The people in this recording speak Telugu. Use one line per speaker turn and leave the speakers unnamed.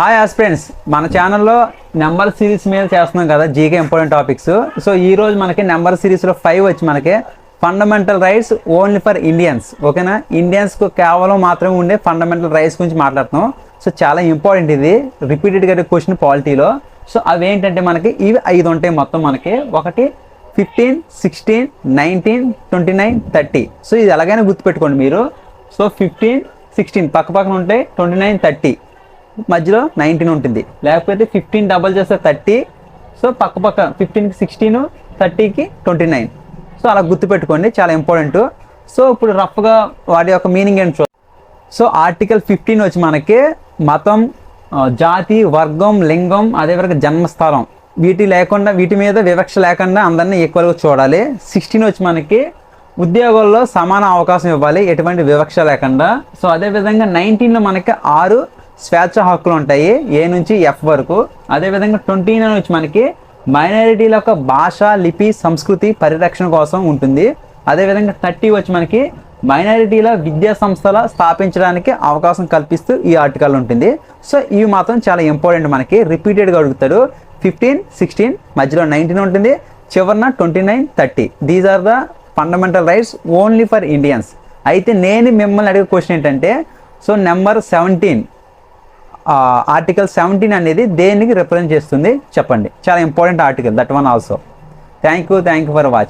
హాయ్ ఆస్పిరెంట్స్ మన ఛానల్లో నెంబర్ సిరీస్ మీద చేస్తున్నాం కదా జీకే ఇంపార్టెంట్ టాపిక్స్ సో ఈ రోజు మనకి నెంబర్ సిరీస్లో ఫైవ్ వచ్చి మనకి fundamental rights only for Indians ఓకేనా ఇండియన్స్కు కేవలం మాత్రమే ఉండే ఫండమెంటల్ రైట్స్ గురించి మాట్లాడుతున్నాం. సో చాలా ఇంపార్టెంట్ ఇది. రిపీటెడ్గా క్వశ్చన్ పాలిటీలో సో అవి ఏంటంటే మనకి ఇవి ఐదు ఉంటాయి మొత్తం మనకి. ఒకటి fifteen sixteen nineteen twenty nine thirty so ఇది ఎలాగైనా గుర్తుపెట్టుకోండి మీరు. సో ఫిఫ్టీన్ సిక్స్టీన్ పక్క పక్కన ఉంటాయి ట్వంటీ నైన్ థర్టీ మధ్యలో నైన్టీన్ ఉంటుంది. లేకపోతే ఫిఫ్టీన్ డబల్ చేస్తే థర్టీ సో పక్క పక్క ఫిఫ్టీన్కి సిక్స్టీన్ థర్టీకి ట్వంటీ నైన్. సో అలా గుర్తుపెట్టుకోండి చాలా ఇంపార్టెంట్. సో ఇప్పుడు రఫ్గా వాటి యొక్క మీనింగ్ ఏంటో సో ఆర్టికల్ ఫిఫ్టీన్ వచ్చి మనకి మతం జాతి వర్గం లింగం అదేవిధంగా జన్మస్థలం. వీటి లేకుండా వీటి మీద వివక్ష లేకుండా అందరినీ ఈక్వల్గా చూడాలి. సిక్స్టీన్ వచ్చి మనకి ఉద్యోగాల్లో సమాన అవకాశం ఇవ్వాలి ఎటువంటి వివక్ష లేకుండా. సో అదేవిధంగా నైన్టీన్లో మనకి ఆరు స్వేచ్ఛ హక్కులు ఉంటాయి ఏ నుంచి ఎఫ్ వరకు. అదేవిధంగా ట్వంటీ నైన్ వచ్చి మనకి మైనారిటీల యొక్క భాష లిపి సంస్కృతి పరిరక్షణ కోసం ఉంటుంది. అదేవిధంగా థర్టీ వచ్చి మనకి మైనారిటీల విద్యా సంస్థల స్థాపించడానికి అవకాశం కల్పిస్తూ ఈ ఆర్టికల్ ఉంటుంది. సో ఇవి మాత్రం చాలా ఇంపార్టెంట్ మనకి. రిపీటెడ్గా అడుగుతాడు. ఫిఫ్టీన్ సిక్స్టీన్ మధ్యలో నైన్టీన్ ఉంటుంది. చివరిన twenty nine thirty. These are the fundamental rights only for Indians అయితే నేను మిమ్మల్ని అడిగే క్వశ్చన్ ఏంటంటే so number seventeen article seventeen అనేది దేనికి రిప్రజెంట్ చేస్తుంది? చెప్పండి. చాలా important article that one also thank you thank you for watching